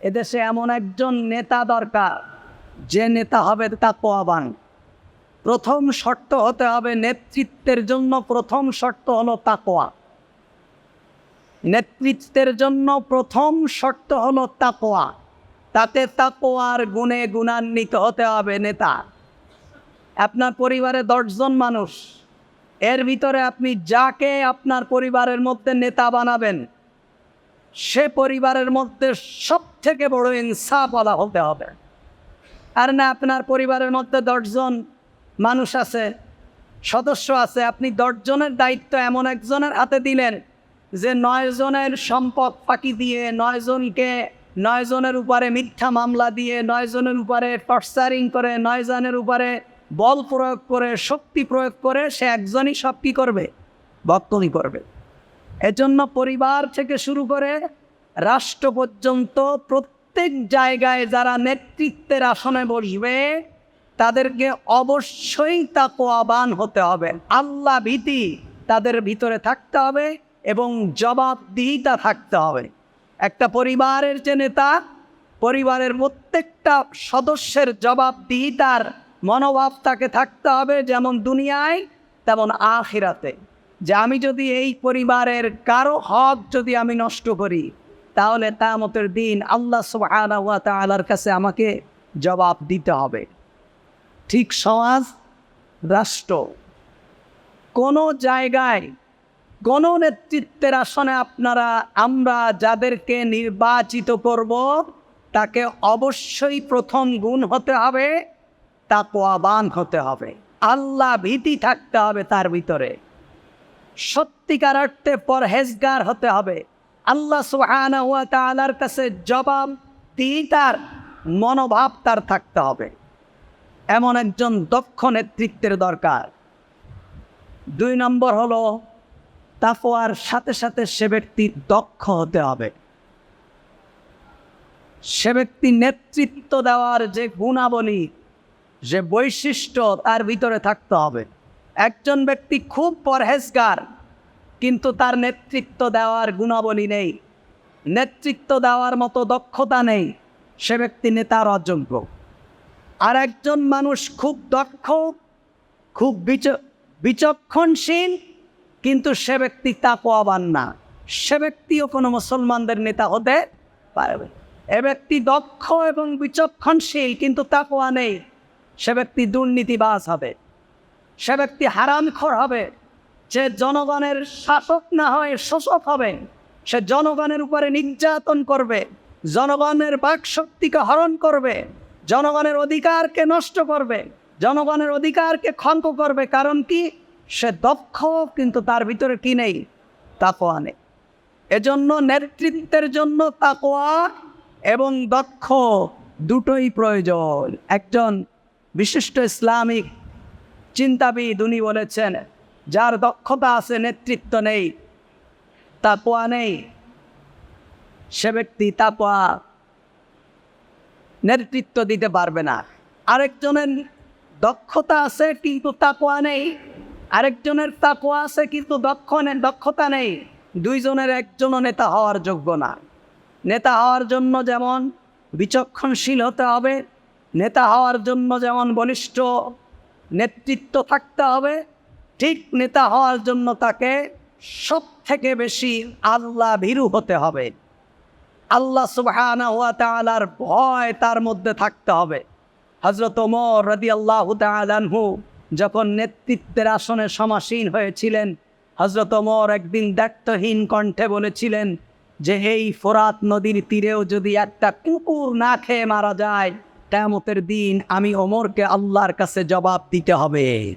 এদেশে এমন একজন নেতা দরকার, যে নেতা হবে তাকোয়াবান প্রথম শর্ত হতে হবে নেতৃত্বের জন্য প্রথম শর্ত হলো তাকোয়া নেতৃত্বের জন্য প্রথম শর্ত হলো তাকোয়া তাতে তাকোয়ার গুণে গুণান্বিত হতে হবে নেতা। আপনার পরিবারে দশজন মানুষ, এর ভিতরে আপনি যাকে আপনার পরিবারের মধ্যে নেতা বানাবেন সে পরিবারের মধ্যে সব থেকে বড় ইনসাফওয়ালা হতে হবে। আর না, আপনার পরিবারের মধ্যে দশজন মানুষ আছে, সদস্য আছে, আপনি দশজনের দায়িত্ব এমন একজনের হাতে দিলেন যে নয় জনের সম্পদ ফাঁকি দিয়ে নয় জনকে নয় জনের উপরে মিথ্যা মামলা দিয়ে নয় জনের উপরে টর্চারিং করে নয় জনের উপরে বল প্রয়োগ করে, শক্তি প্রয়োগ করে, সে একজনই সব কী করবে? বক্তনি করবে। এজন্য পরিবার থেকে শুরু করে রাষ্ট্র পর্যন্ত প্রত্যেক জায়গায় যারা নেতৃত্বের আসনে বসবে, তাদেরকে অবশ্যই তাকোয়াবান হতে হবে। আল্লাহ ভীতি তাদের ভিতরে থাকতে হবে এবং জবাবদিহিতা থাকতে হবে। একটা পরিবারের যে নেতা, পরিবারের প্রত্যেকটা সদস্যের জবাবদিহিতার মনোভাব তাকে থাকতে হবে যেমন দুনিয়ায়, তেমন আখিরাতে। যে আমি যদি এই পরিবারের কারও হক যদি আমি নষ্ট করি, তাহলে তামতের দিন আল্লাহ ওয়া কাছে আমাকে জবাব দিতে হবে। ঠিক সমাজ, রাষ্ট্র, কোনো জায়গায়, কোন নেতৃত্বের আসনে আপনারা, আমরা যাদেরকে নির্বাচিত করব, তাকে অবশ্যই প্রথম গুণ হতে হবে তাকওয়াবান হতে হবে। আল্লাহ ভীতি থাকতে হবে তার ভিতরে। সত্যিকার অর্থে পরহেজগার হতে হবে। আল্লাহ তাআলার কাছে জবাব দিয়ে তার মনোভাব তার থাকতে হবে। এমন একজন দক্ষ নেতৃত্বের দরকার। দুই নম্বর হলো তাকওয়ার সাথে সাথে সে ব্যক্তি দক্ষ হতে হবে। সে ব্যক্তি নেতৃত্ব দেওয়ার যে গুণাবলী, যে বৈশিষ্ট্য তার ভিতরে থাকতে হবে। একজন ব্যক্তি খুব পরহেজগার, কিন্তু তার নেতৃত্ব দেওয়ার গুণাবলী নেই। নেতৃত্ব দেওয়ার মতো দক্ষতা নেই। সে ব্যক্তি নেতার অযোগ্য। আর একজন মানুষ খুব দক্ষ, খুব বিচ, বিচক্ষণশীল, কিন্তু সে ব্যক্তি তা তাকোয়াবান না। সে ব্যক্তিও কোনো মুসলমানদের নেতা হতে পারবে। এ ব্যক্তি দক্ষ এবং বিচক্ষণশীল, কিন্তু তা তাকোয়া নেই। সে ব্যক্তি দুর্নীতিবাজ হবে। সে ব্যক্তি হারামখোর হবে। সে জনগণের শাসক না হয় শোষক হবে সে জনগণের উপরে নির্যাতন করবে, জনগণের বাকশক্তিকে হরণ করবে, জনগণের অধিকারকে নষ্ট করবে, জনগণের অধিকারকে খঙ্ক করবে। কারণ কি? সে দক্ষ, কিন্তু তার ভিতরে কি নেই? তাকোয়া নেই। এজন্য নেতৃত্বের জন্য তাকোয়া এবং দক্ষ দুটোই প্রয়োজন। একজন বিশিষ্ট ইসলামিক চিন্তাবিদ উনি বলেছেন, যার দক্ষতা আছে, নেতৃত্ব নেই তাকোয়া নেই। সে ব্যক্তি তাকোয়া নেতৃত্ব দিতে পারবে না। আরেকজনের দক্ষতা আছে, কিন্তু তাকোয়া নেই। আরেকজনের তাকোয়া আছে, কিন্তু দক্ষ দক্ষতা নেই। দুইজনের একজনও নেতা হওয়ার যোগ্য না। নেতা হওয়ার জন্য যেমন বিচক্ষণশীল হতে হবে, নেতা হওয়ার জন্য যেমন বলিষ্ঠ নেতৃত্ব থাকতে হবে। ঠিক নেতা হওয়ার জন্য তাকে সব থেকে বেশি আল্লাহ ভীরু হতে হবে। আল্লাহ সুবহানা হুয়া তাআলার ভয় তার মধ্যে থাকতে হবে। হজরত ওমর রদি আল্লাহ তালানহু যখন নেতৃত্বের আসনে সমাসীন হয়েছিলেন হজরত ওমর একদিন দায়িত্বহীন কণ্ঠে বলেছিলেন যে এই ফোরাত নদীর তীরেও যদি একটা কুকুর না খেয়ে মারা যায় তেমতের দিন আমি ওমরকে আল্লাহর কাছে জবাব দিতে হবে।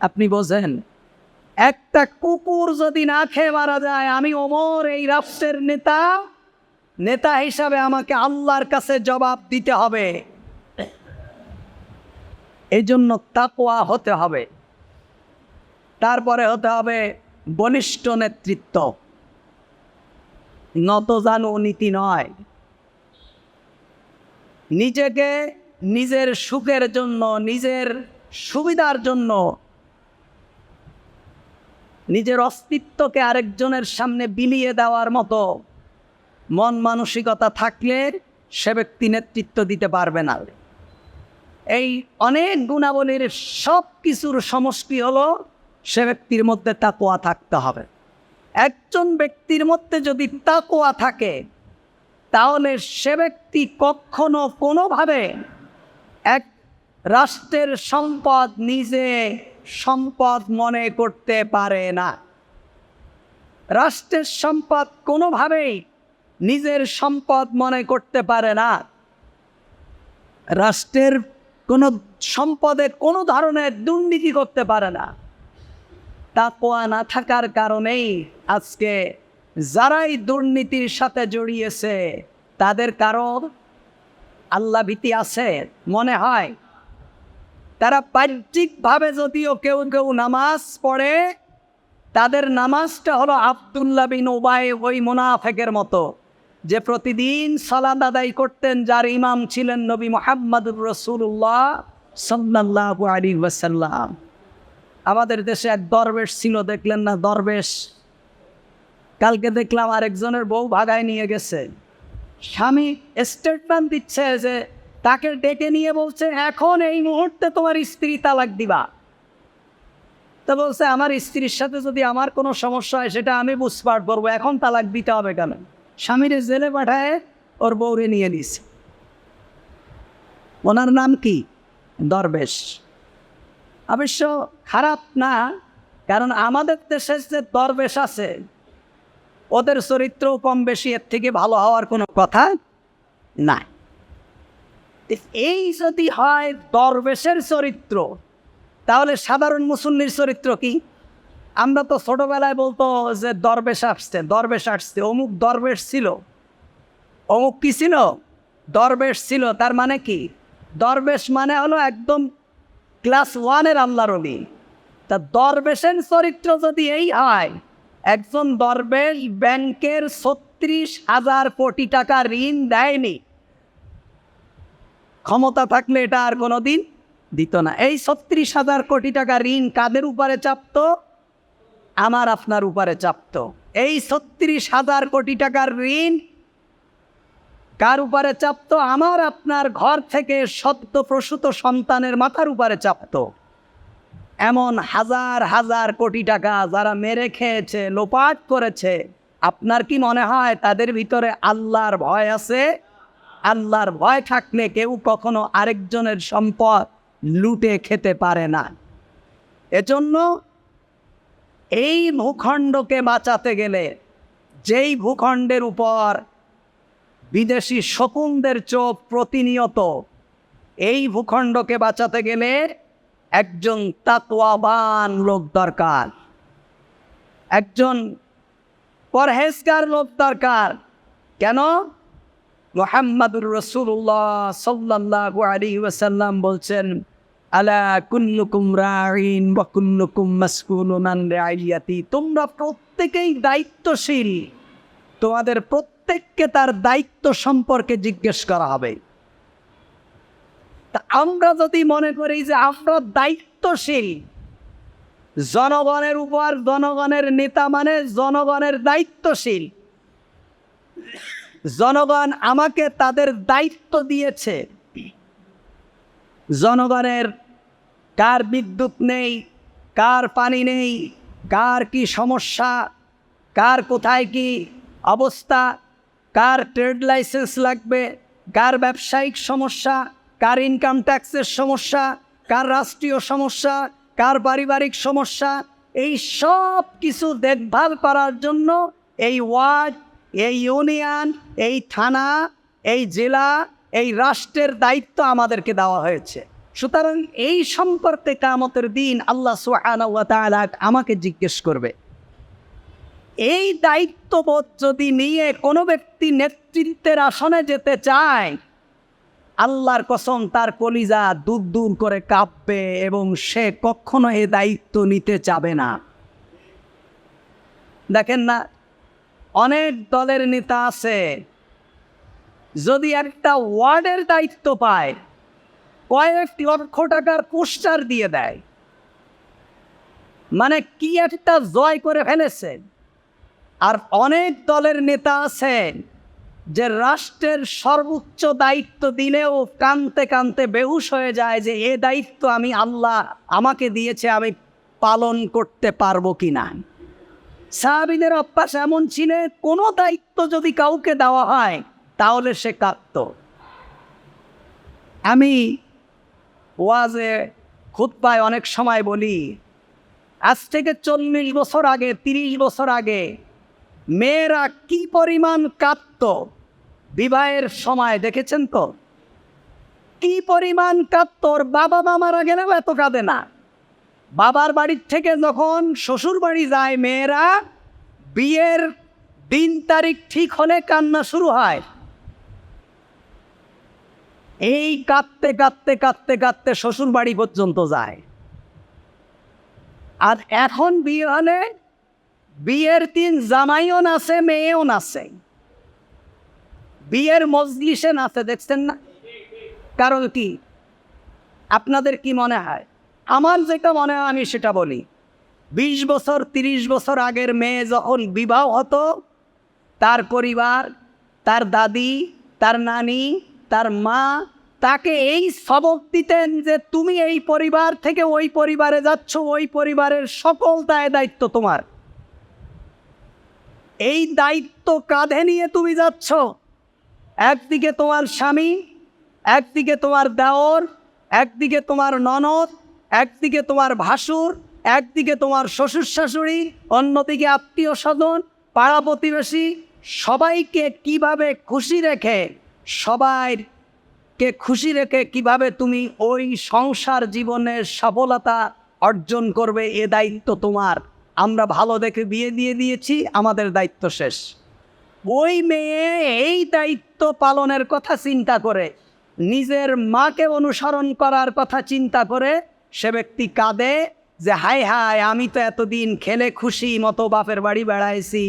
আপনি বোঝেন? একটা কুকুর যদি না খেয়ে মারা যায়, আমি ওমর এই রাষ্ট্রের নেতা নেতা হিসাবে আমাকে আল্লাহর কাছে জবাব দিতে হবে। এই জন্য তাকোয়া হতে হবে। তারপরে হতে হবে বলিষ্ঠ নেতৃত্ব। নত জানু নীতি নয়। নিজেকে নিজের সুখের জন্য, নিজের সুবিধার জন্য, নিজের অস্তিত্বকে আরেকজনের সামনে বিলিয়ে দেওয়ার মতো মন মানসিকতা থাকলে সে ব্যক্তি নেতৃত্ব দিতে পারবে না। এই অনেক গুণাবলীর সব কিছুর সমষ্টি হলো সে ব্যক্তির মধ্যে তাকোয়া থাকতে হবে। একজন ব্যক্তির মধ্যে যদি তাকোয়া থাকে তাহলে সে ব্যক্তি কখনো কোনোভাবে এক রাষ্ট্রের সম্পদ নিজে সম্পদ মনে করতে পারে না। রাষ্ট্রের সম্পদ কোনোভাবেই নিজের সম্পদ মনে করতে পারে না। রাষ্ট্রের কোনো সম্পদে কোনো ধরনের দুর্নীতি করতে পারে না। তা তাকোয়া না থাকার কারণেই আজকে যারাই দুর্নীতির সাথে জড়িয়েছে, তাদের কারণ আল্লাহ ভীতি আছে, মনে হয়। তারা বাহ্যিকভাবে যদিও কেউ কেউ নামাজ পড়ে, তাদের নামাজটা হলো আবদুল্লাহ বিন উবাই ওই মোনাফেকের মতো, যে প্রতিদিন সালাদ আদায় করতেন, যার ইমাম ছিলেন নবী মোহাম্মদুর রসুল্লাহ সাল্লাহ আলী ওয়াসাল্লাম। আমাদের দেশে এক দরবেশ ছিল, দেখলেন না দরবেশ? কালকে দেখলাম আরেকজনের বউ ভাগায় নিয়ে গেছে। স্বামী স্টেটমেন্ট দিচ্ছে যে, তাকে ডেকে নিয়ে বলছে, এখন এই মুহূর্তে তোমার স্ত্রী তালাক দিবা। তো বলছে, আমার স্ত্রীর সাথে যদি আমার কোনো সমস্যা হয়, সেটা আমি বুঝপাট করব। এখন তালাক দিতে হবে কেন? স্বামীরে জেলে পাঠায়, ওর বউরে নিয়ে নিছে। ওনার নাম কি? দরবেশ। অবশ্য খারাপ না, কারণ আমাদের দেশের যে দরবেশ আছে ওদের চরিত্র কম বেশি, এর থেকে ভালো হওয়ার কোনো কথা নাই। এই যদি হয় দরবেশের চরিত্র, তাহলে সাধারণ মুসল্লির চরিত্র কি? আমরা তো ছোটবেলায় বলতো যে দরবেশ আসছে দরবেশ আসছে, অমুক দরবেশ ছিল। অমুক কি ছিল? দরবেশ ছিল, তার মানে কি? দরবেশ মানে হলো একদম ক্লাস ওয়ানের আল্লাহর অলি তা দরবেশের চরিত্র যদি এই হয় একজন দরবেশ ব্যাংকের ছত্রিশ হাজার কোটি টাকা ঋণ দেয়নি। ক্ষমতা থাকলে এটা আর কোনো দিন দিত না। এই ছত্রিশ হাজার কোটি টাকা ঋণ কাদের উপরে চাপত? আমার আপনার উপরে চাপতো। এই ছত্রিশ হাজার কোটি টাকার ঋণ কার উপরে চাপতো? আমার আপনার ঘর থেকে সদ্য প্রসূত সন্তানের মাথার উপরে চাপতো। এমন হাজার হাজার কোটি টাকা যারা মেরে খেয়েছে, লোপাট করেছে, আপনার কি মনে হয় তাদের ভিতরে আল্লাহর ভয় আছে? আল্লাহর ভয় থাকলে কেউ কখনো আরেকজনের সম্পদ লুটে খেতে পারে না। এজন্য এই ভূখণ্ডকে বাঁচাতে গেলে যেই ভূখণ্ডের উপর বিদেশি শকুনদের চোখ প্রতিনিয়ত, এই ভূখণ্ডকে বাঁচাতে গেলে একজন তাকওয়াবান লোক দরকার। একজন পরহেজগার লোক দরকার। কেন? মোহাম্মদুর রসুল্লাহ সাল্লাহ আলী ওয়াসাল্লাম বলছেন, আলা কুল্লুকুম রাইন বা কুল্লুকুম মাসকুলুমান রাইয়াতি তোমরা প্রত্যেকেই দায়িত্বশীল। তোমাদের প্রত্যেককে তার দায়িত্ব সম্পর্কে জিজ্ঞেস করা হবে। আমরা যদি মনে করি যে আমরা দায়িত্বশীল, জনগণের উপর জনগণের নেতা মানে জনগণের দায়িত্বশীল, জনগণ আমাকে তাদের দায়িত্ব দিয়েছে, জনগণের কার বিদ্যুৎ নেই, কার পানি নেই, কার কি সমস্যা, কার কোথায় কি অবস্থা, কার ট্রেড লাইসেন্স লাগবে, কার ব্যবসায়িক সমস্যা কার ইনকাম ট্যাক্সের সমস্যা, কার রাষ্ট্রীয় সমস্যা, কার পারিবারিক সমস্যা, এই সব কিছু দেখভাল করার জন্য এই ওয়ার্ড, এই ইউনিয়ন, এই থানা, এই জেলা, এই রাষ্ট্রের দায়িত্ব আমাদেরকে দেওয়া হয়েছে। সুতরাং এই সম্পর্কে কামতের দিন আল্লাহ সুহানা আমাকে জিজ্ঞেস করবে। এই দায়িত্ববোধ যদি নিয়ে কোনো ব্যক্তি নেতৃত্বের আসনে যেতে চায় আল্লাহর কসম, তার কলিজা দূর দূর করে কাঁপবে এবং সে কখনো এ দায়িত্ব নিতে চাবে না। দেখেন না, অনেক দলের নেতা আছে, যদি একটা ওয়ার্ডের দায়িত্ব পায় কয়েক লক্ষ টাকার পোস্টার দিয়ে দেয় মানে কি একটা জয় করে ফেলেছে। আর অনেক দলের নেতা আছেন যে রাষ্ট্রের সর্বোচ্চ দায়িত্ব দিলেও কানতে কানতে বেহুশ হয়ে যায় যে এ দায়িত্ব আমি আল্লাহ আমাকে দিয়েছে, আমি পালন করতে পারব কি না সাহাবিদের অভ্যাস এমন ছিল, কোনো দায়িত্ব যদি কাউকে দেওয়া হয়, তাহলে সে কাঁদত। আমি ওয়াজে খুদ্ায় অনেক সময় বলি, আজ থেকে চল্লিশ বছর আগে, তিরিশ বছর আগে, মেয়েরা কি পরিমাণ কাঁদত? বিবাহের সময় দেখেছেন তো? কি পরিমাণ কাঁদত ওর বাবা মা মারা গেলেও এত কাঁদে না। বাবার বাড়ির থেকে যখন শ্বশুর বাড়ি যায় মেয়েরা, বিয়ের দিন তারিখ ঠিক হলে কান্না শুরু হয়। এই কাঁদতে কাঁদতে কাঁদতে কাঁদতে শ্বশুর বাড়ি পর্যন্ত যায়। আর এখন বিয়ে হলে বিয়ের দিন জামাইও নাচে, মেয়েও নাচে। বিয়ের মজলিসে নাচে দেখছেন না? কারণ কি? আপনাদের কি মনে হয়? আমার যেটা মনে হয়, আমি সেটা বলি। বিশ বছর, তিরিশ বছর আগের মেয়ে যখন বিবাহ হতো, তার পরিবার, তার দাদি, তার নানি, তার মা, তাকে এই সবক দিতেন যে তুমি এই পরিবার থেকে ওই পরিবারে যাচ্ছ, ওই পরিবারের সকল দায় দায়িত্ব তোমার। এই দায়িত্ব কাঁধে নিয়ে তুমি যাচ্ছ। একদিকে তোমার স্বামী, একদিকে তোমার দেওর, একদিকে তোমার ননদ, একদিকে তোমার ভাসুর, একদিকে তোমার শ্বশুর শাশুড়ি, অন্যদিকে আত্মীয় স্বজন, পাড়া প্রতিবেশী, সবাইকে কীভাবে খুশি রেখে, সবাইকে খুশি রেখে কীভাবে তুমি ওই সংসার জীবনের সফলতা অর্জন করবে, এ দায়িত্ব তোমার। আমরা ভালো দেখে বিয়ে দিয়ে দিয়েছি, আমাদের দায়িত্ব শেষ। ওই মেয়ে এই দায়িত্ব পালনের কথা চিন্তা করে, নিজের মাকে অনুসরণ করার কথা চিন্তা করে, সে ব্যক্তি কাঁদে যে হাই হাই আমি তো এতদিন খেলে খুশি মতো বাপের বাড়ি বেড়াইছি।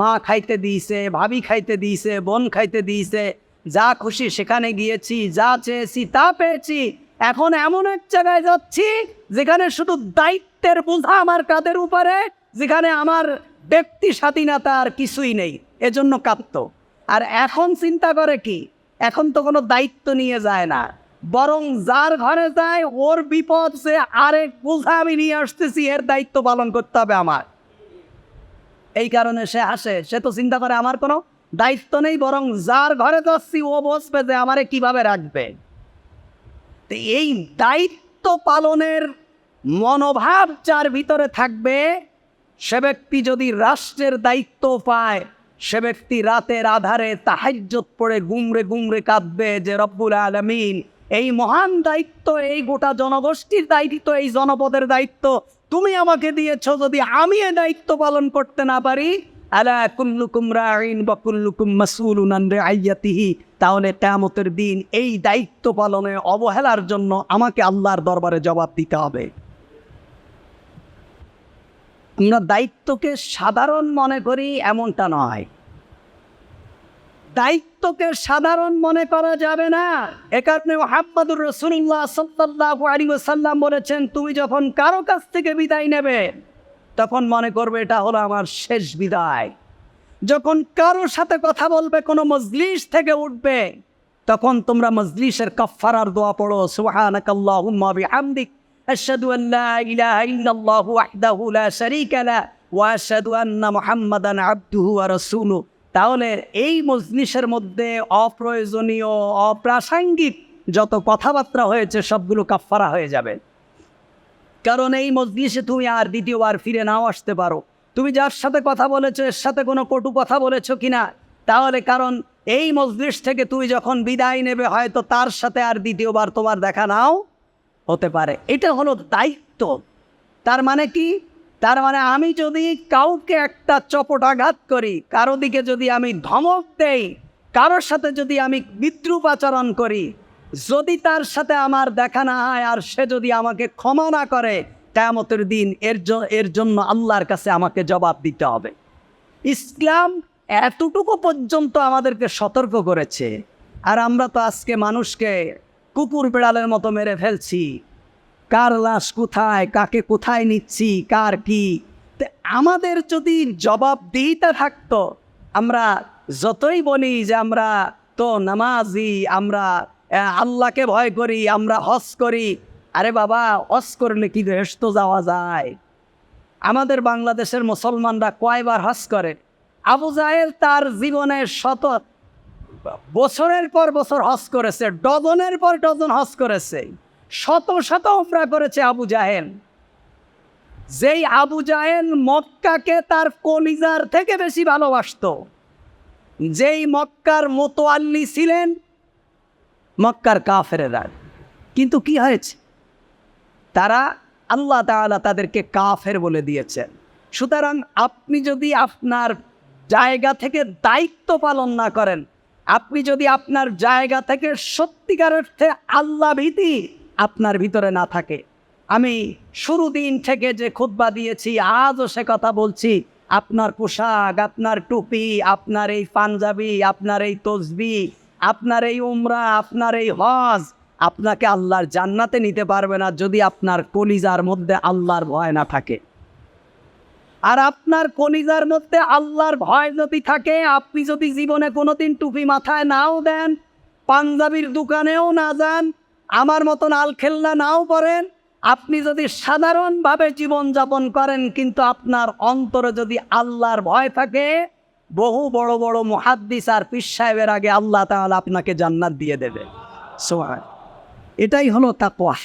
মা খাইতে দিয়েছে, ভাবি খাইতে দিয়েছে, বোন খাইতে দিয়েছে। যা খুশি সেখানে গিয়েছি, যা চেয়েছি তা পেয়েছি। এখন এমন এক জায়গায় যাচ্ছি যেখানে শুধু দায়িত্বের বোঝা আমার কাদের উপরে, যেখানে আমার ব্যক্তি স্বাধীনতা আর কিছুই নেই, এজন্য কাঁদত আর এখন চিন্তা করে কি? এখন তো কোনো দায়িত্ব নিয়ে যায় না। বরং যার ঘরে যায়, ওর বিপদ সে আরেক বোঝা আমি নিয়ে আসতেছি, এর দায়িত্ব পালন করতে হবে আমার। এই কারণে সে আসে। সে তো চিন্তা করে আমার কোনো দায়িত্ব নেই, বরং যার ঘরে যাচ্ছি, ও বসবে যে আমারে কীভাবে রাখবে। তো এই দায়িত্ব পালনের মনোভাব যার ভিতরে থাকবে সে ব্যক্তি যদি রাষ্ট্রের দায়িত্ব পায়, সে ব্যক্তি রাতের আধারে তাহাজ্জত পড়ে গুমরে গুমরে কাঁদবে যে রব্বুল আলমিন, এই মহান দায়িত্ব, এই গোটা জনগোষ্ঠীর দায়িত্ব, এই জনপদের দায়িত্ব তুমি আমাকে দিয়েছ, যদি আমি এ দায়িত্ব পালন করতে না পারি, আলা বা কুল্লুকুম রাইয়াতিহি তাহলে তেমতের দিন এই দায়িত্ব পালনে অবহেলার জন্য আমাকে আল্লাহর দরবারে জবাব দিতে হবে। আমরা দায়িত্বকে সাধারণ মনে করি এমনটা নয়। দায়িত্বকে সাধারণ মনে করা যাবে না। এ কারণে মোহাম্মদুর রসুল্লাহ সাল্লাহ আলী সাল্লাম বলেছেন, তুমি যখন কারও কাছ থেকে বিদায় নেবে, তখন মনে করবে এটা হলো আমার শেষ বিদায়। যখন কারোর সাথে কথা বলবে, কোনো মজলিস থেকে উঠবে, তখন তোমরা মজলিসের কফারার দোয়া পড়ো, সুবহানাকাল্লাহুম্মা বিহামদিক। আন লা ইলাহা ইল্লাল্লাহু ওয়াহদাহু লা শারীকা লা ওয়া আশহাদু আন্না মুহাম্মাদান আবদুহু ওয়া রাসূলুহু। তাহলে এই মজলিসের মধ্যে অপ্রয়োজনীয়, অপ্রাসঙ্গিক যত কথাবার্তা হয়েছে সবগুলো কাফারা হয়ে যাবে। কারণ এই মজলিসে তুমি আর দ্বিতীয়বার ফিরে নাও আসতে পারো। তুমি যার সাথে কথা বলেছ, এর সাথে কোনো কটু কথা বলেছ কিনা, তাহলে কারণ এই মজলিস থেকে তুমি যখন বিদায় নেবে, হয়তো তার সাথে আর দ্বিতীয়বার তোমার দেখা নাও হতে পারে। এটা হলো দায়িত্ব। তার মানে কি? তার মানে আমি যদি কাউকে একটা চপটাঘাত করি, কারও দিকে যদি আমি ধমক দেই, কারোর সাথে যদি আমি বিদ্রুপ আচরণ করি, যদি তার সাথে আমার দেখা না হয় আর সে যদি আমাকে ক্ষমা না করে, কেয়ামতের দিন এর এর জন্য আল্লাহর কাছে আমাকে জবাব দিতে হবে। ইসলাম এতটুকু পর্যন্ত আমাদেরকে সতর্ক করেছে। আর আমরা তো আজকে মানুষকে কুকুর বিড়ালের মতো মেরে ফেলছি। কার লাশ কোথায়, কাকে কোথায় নিচ্ছি, কার কি? আমাদের যদি জবাবদিহিতা থাকতো, আমরা যতই বলি যে আমরা তো নামাজি, আমরা আল্লাহকে ভয় করি, আমরা হজ করি, আরে বাবা, হজ করলে কি বেহেস্ত যাওয়া যায়? আমাদের বাংলাদেশের মুসলমানরা কয়বার হজ করে? আবু জাহেল তার জীবনে শত বছরের পর বছর হজ করেছে, ডজনের পর ডজন হজ করেছে, শত শত উমরা করেছে আবু জাহেল। যেই আবু জাহেল মক্কাকে তার কলিজার থেকে বেশি ভালোবাসতো, যেই মক্কার মোতোয়াল্লি ছিলেন মক্কার কাফেরেরা। কিন্তু কি হয়েছে? তারা আল্লাহ তাআলা তাদেরকে কাফের বলে দিয়েছেন। সুতরাং আপনি যদি আপনার জায়গা থেকে দায়িত্ব পালন না করেন আপনি যদি আপনার জায়গা থেকে সত্যিকার অর্থে আল্লাহ ভীতি আপনার ভিতরে না থাকে। আমি শুরু দিন থেকে যে খুতবা দিয়েছি, আজও সে কথা বলছি। আপনার পোশাক, আপনার টুপি, আপনার এই পাঞ্জাবি, আপনার এই তসবি, আপনার এই উমরা, আপনার এই হজ, আপনাকে আল্লাহর জান্নাতে নিতে পারবে না যদি আপনার কলিজার মধ্যে আল্লাহর ভয় না থাকে। আর আপনার কলিজার মধ্যে আল্লাহর ভয় যদি থাকে, আপনি যদি জীবনে কোনোদিন টুপি মাথায় নাও দেন, পাঞ্জাবির দোকানেও না যান, আমার মতন আলখেল্লা নাও পড়েন আপনি যদি সাধারণভাবে জীবনযাপন করেন, কিন্তু আপনার অন্তরে যদি আল্লাহর ভয় থাকে, বহু বড় বড় মুহাদ্দিস আর পীর সাহেবের আগে আল্লাহ তাআলা আপনাকে জান্নাত দিয়ে দেবে। সোহান, এটাই হলো তাকওয়া।